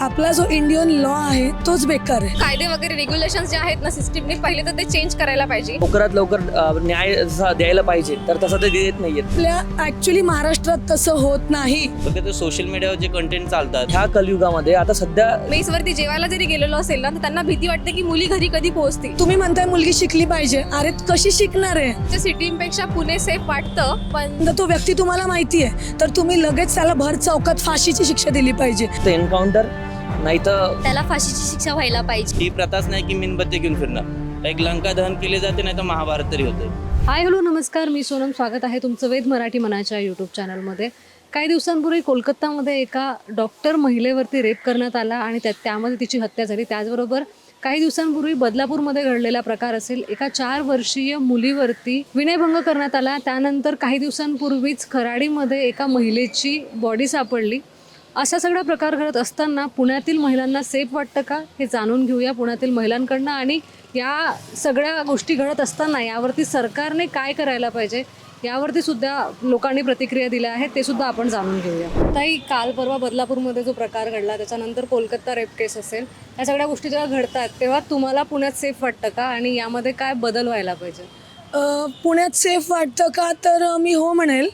आपला जो Indian law आहे तोच बेकार आहे. कायदे वगैरे रेग्युलेशन जे आहेत ना सिस्टीमने पहिले तर ते चेंज करायला पाहिजे. लवकरात लवकर अ, न्याय जसा द्यायला पाहिजे तर तसं ते देत नाहीयेत. आपल्या ऍक्च्युली महाराष्ट्रात तसं होत नाही. ते सोशल मीडियावर जे कंटेंट चालतात. ह्या कलियुगामध्ये आता सध्या मेसवरती जेवायला जरी गेलेलो असेल ना तर त्यांना भीती वाटते की मुली घरी कधी पोहोचतील. तुम्ही म्हणताय मुलगी शिकली पाहिजे. अरे कशी शिकणार आहे? सिटीपेक्षा पुणे सेफ वाटतं पण तर तो व्यक्ती तुम्हाला माहिती आहे तर तुम्ही लगेच त्याला भर चौकात फाशीची शिक्षा दिली पाहिजे. ते एन्काउंटर नाही तर त्याला फाशीची शिक्षा व्हायला पाहिजे. ही प्रथाच नाही की मेणबत्ती घेऊन फिरणं एक लंका दहन केले जाते नाही तर महाभारत तरी होते. हाय हॅलो नमस्कार. मी सोनम स्वागत आहे तुमचं वेद मराठी मनाच्या यूट्यूब चॅनलमध्ये काही दिवसांपूर्वी कोलकातामध्ये एका डॉक्टर महिलेवरती रेप करण्यात आला आणि त्या त्यामध्ये तिची हत्या झाली. त्याचबरोबर काही दिवसांपूर्वी बदलापूरमध्ये घडलेला प्रकार असेल एका चार वर्षीय मुलीवरती विनयभंग करण्यात आला. त्यानंतर काही दिवसांपूर्वीच खराडीमध्ये एका महिलेची बॉडी सापडली. अशा सगळा प्रकार घडत असताना पुण्यातील महिलांना सेफ वाटतं का? हे जाणून घेऊया पुण्यातील महिलांकडनं. आणि या सगळ्या गोष्टी घडत असताना यावरती सरकारने काय करायला पाहिजे? यावरती सुद्धा लोकांनी प्रतिक्रिया दिल्या आहेत ते सुद्धा आपण जाणून घेऊया. ताई काल परवा बदलापूरमध्ये जो प्रकार घडला त्याच्यानंतर कोलकाता रेप केस असेल. या सगळ्या गोष्टी जेव्हा घडतात तेव्हा तुम्हाला पुण्यात सेफ वाटतं का? आणि यामध्ये काय बदल व्हायला पाहिजे? पुण्यात सेफ वाटतं का? तर मी हो म्हणेल.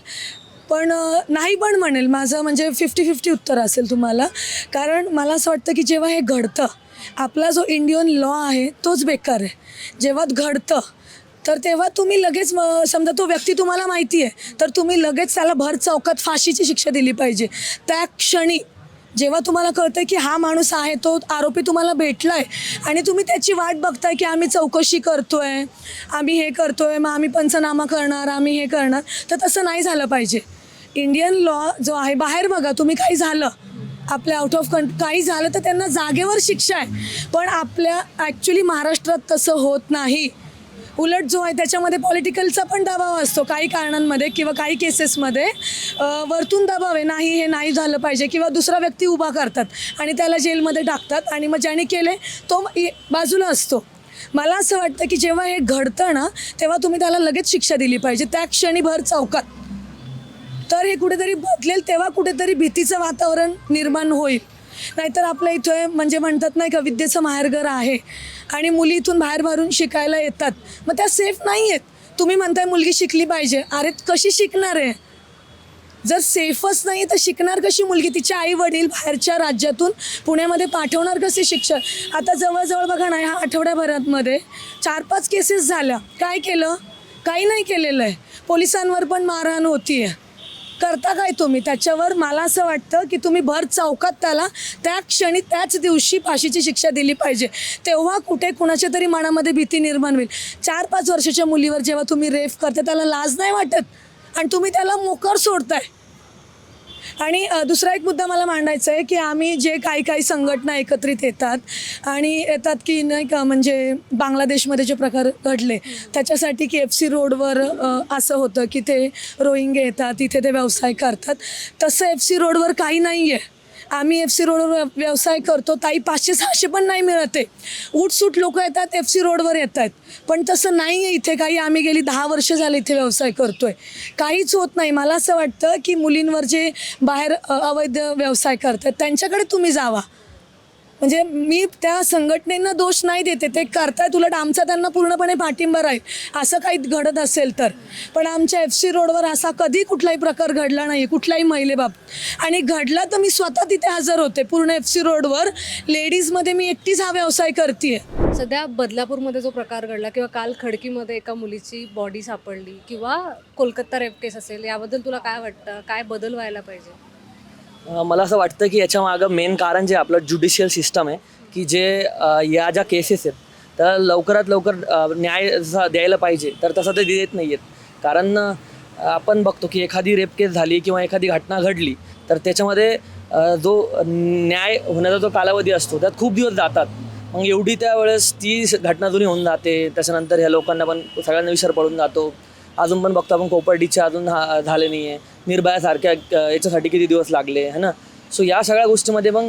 पण नाही पण म्हणेल. माझं म्हणजे फिफ्टी फिफ्टी उत्तर असेल तुम्हाला. कारण मला असं वाटतं की जेव्हा हे घडतं आपला जो इंडियन लॉ आहे तोच बेकार आहे. जेव्हा घडतं तर तेव्हा तुम्ही लगेच समजा तो व्यक्ती तुम्हाला माहिती आहे तर तुम्ही लगेच त्याला भर चौकात फाशीची शिक्षा दिली पाहिजे. त्या क्षणी जेव्हा तुम्हाला कळतं की हा माणूस आहे तो आरोपी तुम्हाला भेटला आहे आणि तुम्ही त्याची वाट बघताय की आम्ही चौकशी करतो आहे आम्ही हे करतो आहे मग आम्ही पंचनामा करणार आम्ही हे करणार तर तसं नाही झालं पाहिजे. इंडियन लॉ जो आहे बाहेर बघा तुम्ही काही झालं आपल्या आउट ऑफ कंट काही झालं तर त्यांना जागेवर शिक्षा आहे. पण आपल्या ॲक्च्युली महाराष्ट्रात तसं होत नाही. उलट जो आहे त्याच्यामध्ये पॉलिटिकलचा पण दबाव असतो काही कारणांमध्ये किंवा काही केसेसमध्ये वरतून दबाव आहे नाही हे नाही झालं पाहिजे किंवा दुसरा व्यक्ती उभा करतात आणि त्याला जेलमध्ये टाकतात आणि मग ज्याने केले तो बाजूला असतो. मला असं वाटतं की जेव्हा हे घडतं ना तेव्हा तुम्ही त्याला लगेच शिक्षा दिली पाहिजे. त्या क्षणी भर चौकात. तर हे कुठेतरी बदलेल तेव्हा कुठेतरी भीतीचं वातावरण निर्माण होईल. नाहीतर आपल्या इथे म्हणजे म्हणतात नाही का विद्येचं माहेरघर आहे आणि मुली इथून बाहेर भरून शिकायला येतात. मग त्या सेफ नाही आहेत तुम्ही म्हणताय मुलगी शिकली पाहिजे. अरे कशी शिकणार आहे? जर सेफच नाही तर शिकणार कशी मुलगी? तिचे आई वडील बाहेरच्या राज्यातून पुण्यामध्ये पाठवणार कसे शिक्षक आता जवळजवळ बघा ना ह्या आठवड्याभरामध्ये चार पाच केसेस झाल्या. काय केलं? काही नाही केलेलं आहे. पोलिसांवर पण मारहाण होती आहे करता काय तुम्ही? त्याच्यावर मला असं वाटतं की तुम्ही भर चौकात त्याला त्या क्षणी त्याच दिवशी फाशीची शिक्षा दिली पाहिजे. तेव्हा कुठे कुणाच्या तरी मनामध्ये भीती निर्माण होईल. चार पाच वर्षाच्या मुलीवर जेव्हा तुम्ही रेफ करता त्याला लाज नाही वाटत? आणि तुम्ही त्याला मोकर सोडताय. आणि दुसरा एक मुद्दा मला मांडायचा आहे की आम्ही जे काही काही संघटना एकत्रित येतात आणि येतात की नाही का म्हणजे बांगलादेशमध्ये जे प्रकार घडले त्याच्यासाठी की एफ सी रोडवर असं होतं की ते रोहिंगे येतात तिथे ते व्यवसाय करतात. तसं एफ सी रोडवर काही नाही आहे आम्ही एफ सी रोडवर व्यवसाय करतो. ताई पाचशे सहाशे पण नाही मिळत आहे. उठसूट लोक येतात एफ सी रोडवर येत आहेत. पण तसं नाही आहे इथे काही. आम्ही गेली दहा वर्ष झाले इथे व्यवसाय करतोय. काहीच होत नाही. मला असं वाटतं की मुलींवर जे बाहेर अवैध व्यवसाय करतात त्यांच्याकडे तुम्ही जावा. म्हणजे मी त्या संघटनेंना दोष नाही देते. ते करतायत उलट आमचा त्यांना पूर्णपणे पाठिंबा राहील. असं काही घडत असेल तर. पण आमच्या एफ सी रोडवर असा कधी कुठलाही प्रकार घडला नाही कुठल्याही महिलेबाबत आणि घडला तर मी स्वतः तिथे हजर होते. पूर्ण एफ सी रोडवर लेडीजमध्ये मी एकटीच हा व्यवसाय करते सध्या बदलापूरमध्ये जो प्रकार घडला किंवा काल खडकीमध्ये एका मुलीची बॉडी सापडली किंवा कोलकाता रेप केस असेल याबद्दल तुला काय वाटतं? काय बदल व्हायला पाहिजे? मला असं वाटतं की याच्या मागं मेन कारण जे आपलं ज्युडिशियल सिस्टम आहे की जे या ज्या केसेस आहेत तर लवकरात लवकर न्याय जसा द्यायला पाहिजे तर तसं ते देत नाही आहेत कारण आपण बघतो की एखादी रेप केस झाली किंवा एखादी घटना घडली तर त्याच्यामध्ये जो न्याय होण्याचा जो कालावधी असतो त्यात खूप दिवस जातात. मग एवढी त्यावेळेस ती घटना जुनी होऊन जाते त्याच्यानंतर ह्या लोकांना पण सगळ्यांना विसर पडून जातो. अजून पण बघतो आपण कोपर्डीचे अजून हा- झाले नाही आहे निर्भयासारख्या याच्यासाठी किती दिवस लागले है ना? सो या सगळ्या गोष्टीमध्ये मग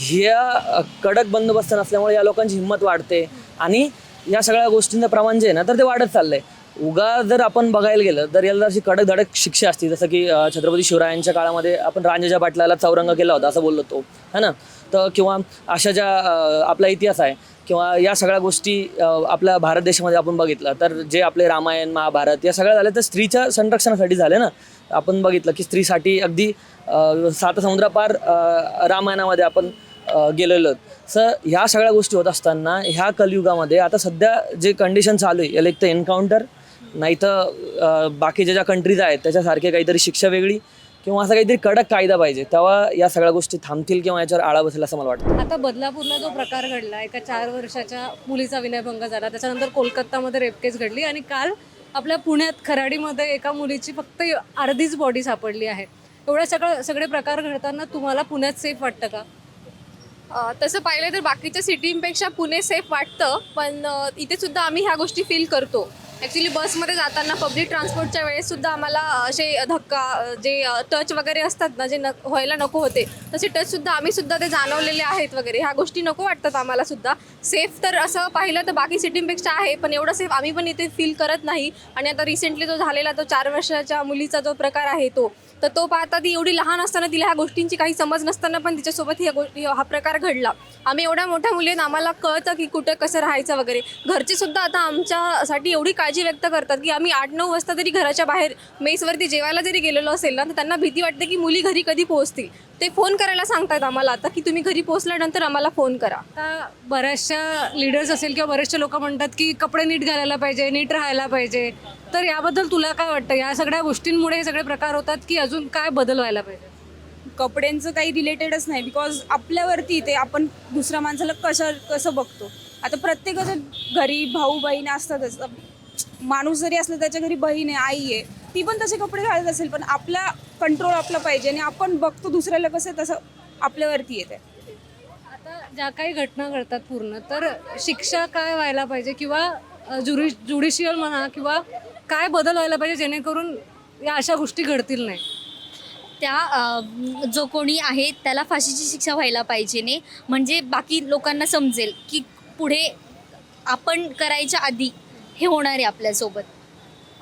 ह्या कडक बंदोबस्त नसल्यामुळे या लोकांची हिंमत वाढते आणि या सगळ्या गोष्टींचं प्रमाण जे आहे ना तर ते वाढत चाललंय. उगा जर आपण बघायला गेलं तर याला अशी कडक धडक शिक्षा असते जसं की छत्रपती शिवरायांच्या काळामध्ये आपण रांजेच्या पाटलाला चौरंग केला होता असं बोललो तो है ना? तर किंवा अशा ज्या आपला इतिहास आहे किंवा या सगळ्या गोष्टी आपल्या भारत देशामध्ये आपण बघितलं तर जे आपले रामायण महाभारत या सगळ्या झाल्या तर स्त्रीच्या संरक्षणासाठी झाले ना? आपण बघितलं की स्त्रीसाठी अगदी सात समुद्रापार रामायणामध्ये आपण गेलेलो. सर ह्या सगळ्या गोष्टी होत असताना ह्या कलियुगामध्ये आता सध्या जे कंडिशन चालू आहे एक तर एन्काउंटर नाही तर बाकीच्या ज्या कंट्रीज आहेत त्याच्यासारखे काहीतरी शिक्षा वेगळी किंवा असं काहीतरी कडक कायदा पाहिजे तेव्हा या सगळ्या गोष्टी थांबतील किंवा याच्यावर आळा बसेल असं मला वाटतं. आता बदलापूरला जो प्रकार घडला एका चार वर्षाच्या मुलीचा विनयभंग झाला त्याच्यानंतर कोलकातामध्ये रेप केस घडली आणि काल आपल्या पुण्यात खराडीमध्ये एका मुलीची फक्त अर्धीच बॉडी सापडली आहे. एवढ्या सगळं सगळे प्रकार घडताना तुम्हाला पुण्यात सेफ वाटतं का? अ, तसं पाहिलं तर बाकीच्या सिटींपेक्षा पुणे सेफ वाटतं पण अ, इथे सुद्धा आम्ही ह्या गोष्टी फील करतो. ॲक्च्युली बसमध्ये जाताना पब्लिक ट्रान्सपोर्टच्या वेळेस सुद्धा आम्हाला असे धक्का जे टच वगैरे असतात ना जे न व्हायला नको होते तसे टचसुद्धा आम्हीसुद्धा आम्ही सुद्धा ते जाणवलेले आहेत वगैरे. ह्या गोष्टी नको वाटतात आम्हाला सुद्धा. सेफ तर असं पाहिलं तर बाकी सिटींपेक्षा आहे पण एवढं सेफ आम्ही पण इथे फील करत नाही. आणि आता रिसेंटली जो झालेला तो चार वर्षाच्या मुलीचा जो प्रकार आहे तो तर तो पाहता ती एवढी लहान असताना तिला ह्या गोष्टींची काही समज नसताना पण तिच्यासोबत ह्या गोष्टी हा प्रकार घडला. आम्ही एवढ्या मोठ्या मुली आहेत, आम्हाला कळतं की कुठं कसं राहायचं वगैरे. घरचे सुद्धा आता आमच्यासाठी एवढी काळजी व्यक्त करतात की आम्ही आठ नऊ वाजता तरी घराच्या बाहेर मेसवरती जेवायला जरी गेलेलो असेल ना तर त्यांना भीती वाटते की मुली घरी कधी पोहोचतील. ते फोन करायला सांगतात आम्हाला आता की तुम्ही घरी पोहोचल्यानंतर आम्हाला फोन करा. आता बऱ्याचशा लिडर्स असेल किंवा बरेचसे लोक म्हणतात की कपडे नीट घालायला पाहिजे नीट राहायला पाहिजे. तर याबद्दल तुला काय वाटतं? या सगळ्या गोष्टींमुळे हे सगळे प्रकार होतात की अजून काय बदल व्हायला पाहिजे? कपड्यांचं काही रिलेटेडच नाही बिकॉज आपल्यावरती ते आपण दुसऱ्या माणसाला कसं कसं बघतो? आता प्रत्येकाच्या घरी भाऊ बहीण असतातच. माणूस जरी असला त्याच्या घरी बहीण आहे आई आहे ती पण तसे कपडे घालत असेल पण आपला कंट्रोल आपला पाहिजे आणि आपण बघतो दुसऱ्याला कसं आहे, तसं आपल्यावरती येते आता ज्या काही घटना घडतात पूर्ण तर शिक्षा काय व्हायला पाहिजे किंवा जुरि ज्युडिशियल म्हणा किंवा काय बदल व्हायला पाहिजे जेणेकरून या अशा गोष्टी घडतील नाही? त्या जो कोणी आहे त्याला फाशीची शिक्षा व्हायला पाहिजे ने म्हणजे बाकी लोकांना समजेल की पुढे आपण करायच्या आधी हे होणार आहे आपल्यासोबत.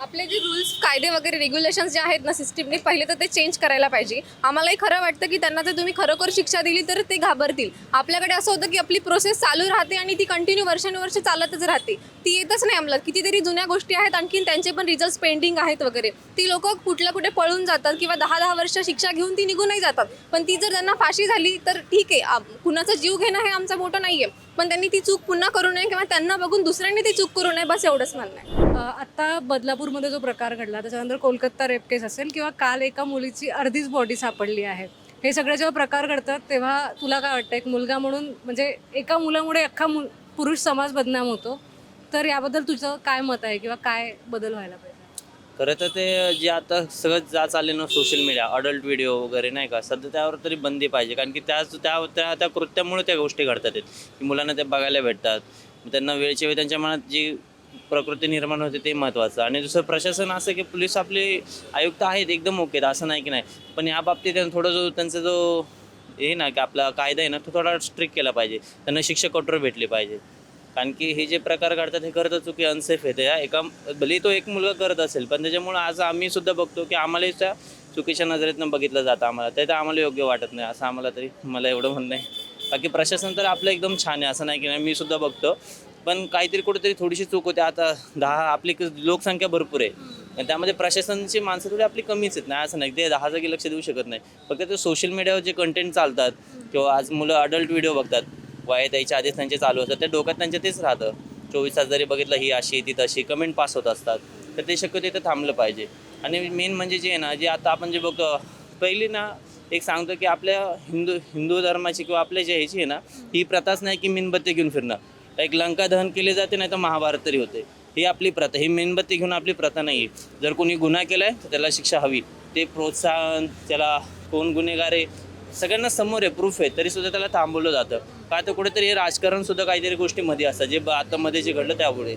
आपले जे रूल्स कायदे वगैरे रेग्युलेशन्स जे आहेत ना सिस्टीमने पहिले तर ते चेंज करायला पाहिजे. आम्हालाही खरं वाटतं की त्यांना जर तुम्ही खरोखर शिक्षा दिली तर ते घाबरतील. आपल्याकडे असं होतं की आपली प्रोसेस चालू राहते आणि ती कंटिन्यू वर्षानुवर्ष चालतच राहते. ती येतच नाही अंमलात. कितीतरी जुन्या गोष्टी आहेत आणखीन त्यांचे पण रिझल्ट पेंडिंग आहेत वगैरे. ती लोक कुठल्या कुठे पळून जातात किंवा दहा दहा वर्ष शिक्षा घेऊन ती निघूनही जातात. पण ती जर त्यांना फाशी झाली तर ठीक आहे. कुणाचा जीव घेणं हे आमचं मोठं नाही आहे पण त्यांनी ती चूक पुन्हा करू नये किंवा त्यांना बघून दुसऱ्यांनी ती चूक करू नये बस एवढंच म्हणणं आहे. आत्ता बदलापूरमध्ये जो प्रकार घडला त्याच्यानंतर कोलकाता रेप केस असेल किंवा काल एका मुलीची अर्धीच बॉडी सापडली आहे. हे सगळे जेव्हा प्रकार घडतात तेव्हा तुला काय वाटतं एक मुलगा म्हणून म्हणजे एका मुलामुळे अख्खा मु पुरुष समाज बदनाम होतो. तर याबद्दल तुझं काय मत आहे किंवा काय बदल व्हायला पाहिजे? खरं तर ते जे आता सगळं जा चालले ना सोशल मीडिया अडल्ट व्हिडिओ वगैरे नाही का सध्या त्यावर तरी बंदी पाहिजे. कारण की त्याच त्या त्या त्या कृत्यामुळे त्या गोष्टी घडतात आहेत. की मुलांना ते बघायला भेटतात. त्यांना वेळच्या वेळी त्यांच्या मनात जी प्रकृती निर्माण होते ते महत्त्वाचं आणि दुसरं प्रशासन असं की पोलीस आपले आयुक्त आहेत एकदम ओके आहेत, असं नाही की नाही. पण या बाबतीत त्यांना थोडं जो त्यांचा जो हे ना की आपला कायदा आहे ना तो थोडा स्ट्रिक्ट केला पाहिजे. त्यांना शिक्षक कठोर भेटली पाहिजे कारण की हे जे प्रकार घडतात हे खरं तर चुकी अनसेफ येते या एका भले तो एक मुलगा करत असेल पण त्याच्यामुळं आज आम्ही सुद्धा बघतो की आम्हालाही त्या चुकीच्या नजरेतनं बघितलं जातं आम्हाला. ते तर आम्हाला योग्य वाटत नाही असं आम्हाला तरी मला एवढं म्हणणं आहे. बाकी प्रशासन तर आपलं एकदम छान आहे असं नाही की नाही मी सुद्धा बघतो. पण काहीतरी कुठेतरी थोडीशी चूक होते. आता दहा आपली लोकसंख्या भरपूर आहे. आणि त्यामध्ये प्रशासनाची माणसं थोडी आपली कमीच आहेत नाही असं नाही. ते दहा जागी लक्ष देऊ शकत नाही. फक्त ते सोशल मीडियावर जे कंटेंट चालतात किंवा आज मुलं अडल्ट व्हिडिओ बघतात वयात यायच्या आधीच त्यांचे चालू असतात. त्या डोक्यात त्यांच्या तेच राहतं. चोवीस तास जरी बघितलं ही अशी ती तशी कमेंट पास होत असतात. तर ते शक्यतो तिथं थांबलं पाहिजे. आणि मेन म्हणजे जे आहे ना जे आता आपण जे बघ पहिली ना एक सांगतो की आपल्या हिंदू हिंदू धर्माची किंवा आपल्या जे ह्याची आहे ना ही प्रथाच नाही की मेणबत्ती घेऊन फिरणं. एक लंका दहन केले जाते नाही तर महाभारत तरी होते. ही आपली प्रथा ही मेणबत्ती घेऊन आपली प्रथा नाही आहे जर कोणी गुन्हा केला आहे तर त्याला शिक्षा हवी. ते प्रोत्साहन त्याला कोण गुन्हेगार आहे सगळ्यांना समोर आहे प्रूफ आहे तरीसुद्धा त्याला थांबवलं जातं. का तर कुठेतरी हे राजकारण सुद्धा काहीतरी गोष्टीमध्ये असतात जे आतामध्ये जे घडलं त्यामुळे.